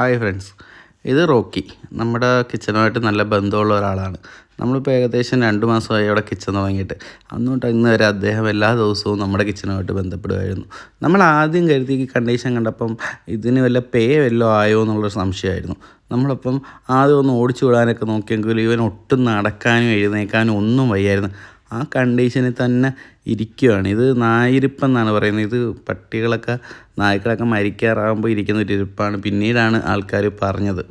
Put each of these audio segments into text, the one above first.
Hi friends. ഇത് Rocky. നമ്മുടെ കിച്ചണുമായിട്ട് നല്ല ബന്ധമുള്ള ഒരാളാണ്. നമ്മളിപ്പോൾ ഏകദേശം രണ്ട് മാസമായി അവിടെ കിച്ചൺ തുടങ്ങിയിട്ട്. അന്ന് തൊട്ട് ഇന്ന് വരെ അദ്ദേഹം എല്ലാ ദിവസവും നമ്മുടെ കിച്ചണുമായിട്ട് ബന്ധപ്പെടുമായിരുന്നു നമ്മൾ ആദ്യം കരുതി കണ്ടീഷൻ കണ്ടപ്പം ഇതിന് വല്ല പേ വല്ലതും ആയോ എന്നുള്ളൊരു സംശയമായിരുന്നു. നമ്മളപ്പം ആദ്യം ഒന്ന് ഓടിച്ചു വിടാനൊക്കെ നോക്കിയെങ്കിലും ഇവൻ ഒട്ടും നടക്കാനും എഴുന്നേക്കാനും ഒന്നും വയ്യായിരുന്നു. ആ കണ്ടീഷനിൽ തന്നെ ഇരിക്കുകയാണ് ഇത് നായിരിപ്പം എന്നാണ് പറയുന്നത്. ഇത് പട്ടികളൊക്കെ നായ്ക്കളൊക്കെ മരിക്കാറാകുമ്പോൾ ഇരിക്കുന്ന ഒരു ഇരിപ്പാണ് പിന്നീടാണ് ആൾക്കാർ പറഞ്ഞത്.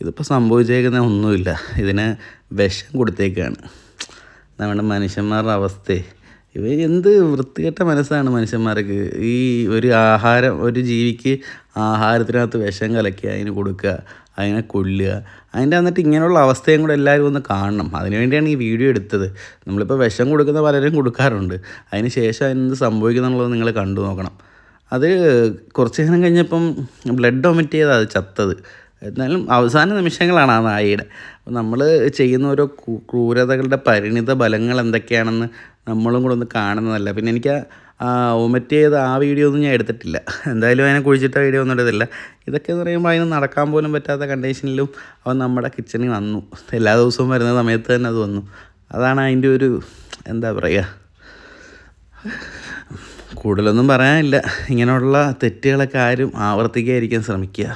ഇതിപ്പോൾ സംഭവിച്ചേക്കുന്ന ഒന്നുമില്ല. ഇതിന് വിഷം കൊടുത്തേക്കാണ്. നമ്മുടെ മനുഷ്യന്മാരുടെ അവസ്ഥയെ ഇവ എന്ത് വൃത്തികെട്ട മനസ്സാണ് മനുഷ്യന്മാർക്ക്. ഈ ഒരു ആഹാരം ഒരു ജീവിക്ക് ആഹാരത്തിനകത്ത് വിഷം കലക്കി അതിന് കൊടുക്കുക അതിനെ കൊല്ലുക. അതിന്റെ എന്നിട്ട് ഇങ്ങനെയുള്ള അവസ്ഥയും കൂടെ എല്ലാവരും ഒന്ന് കാണണം. അതിനുവേണ്ടിയാണ് ഈ വീഡിയോ എടുത്തത്. നമ്മളിപ്പോൾ വിഷം കൊടുക്കുന്ന പലരും കൊടുക്കാറുണ്ട്. അതിന് ശേഷം അതിനെന്ത് സംഭവിക്കുന്നുള്ളത് നിങ്ങൾ കണ്ടു നോക്കണം. അത് കുറച്ച് നേരം കഴിഞ്ഞപ്പം ബ്ലഡ് വൊമിറ്റ് ചെയ്താൽ അത് ചത്തത്. എന്നാലും അവസാന നിമിഷങ്ങളാണ് ആ നായയുടെ. അപ്പോൾ നമ്മൾ ചെയ്യുന്ന ഓരോ ക്രൂരതകളുടെ പരിണിത ഫലങ്ങൾ എന്തൊക്കെയാണെന്ന് നമ്മളും കൂടെ ഒന്ന് കാണുന്നതല്ല. പിന്നെ എനിക്ക് ഒമറ്റ് ആ വീഡിയോ ഒന്നും ഞാൻ എടുത്തിട്ടില്ല. എന്തായാലും അതിനെ കുഴിച്ചിട്ട വീഡിയോ ഒന്നും എടുത്തില്ല ഇതൊക്കെ എന്ന് പറയുമ്പോൾ അതിന് നടക്കാൻ പോലും പറ്റാത്ത കണ്ടീഷനിലും അവൻ നമ്മുടെ കിച്ചണിൽ വന്നു. എല്ലാ ദിവസവും വരുന്ന സമയത്ത് തന്നെ അത് വന്നു. അതാണ് അതിന്റെ ഒരു എന്താ പറയുക കൂടുതലൊന്നും പറയാനില്ല. ഇങ്ങനെയുള്ള തെറ്റുകളൊക്കെ ആരും ആവർത്തിക്കാതിരിക്കാൻ ശ്രമിക്കുക.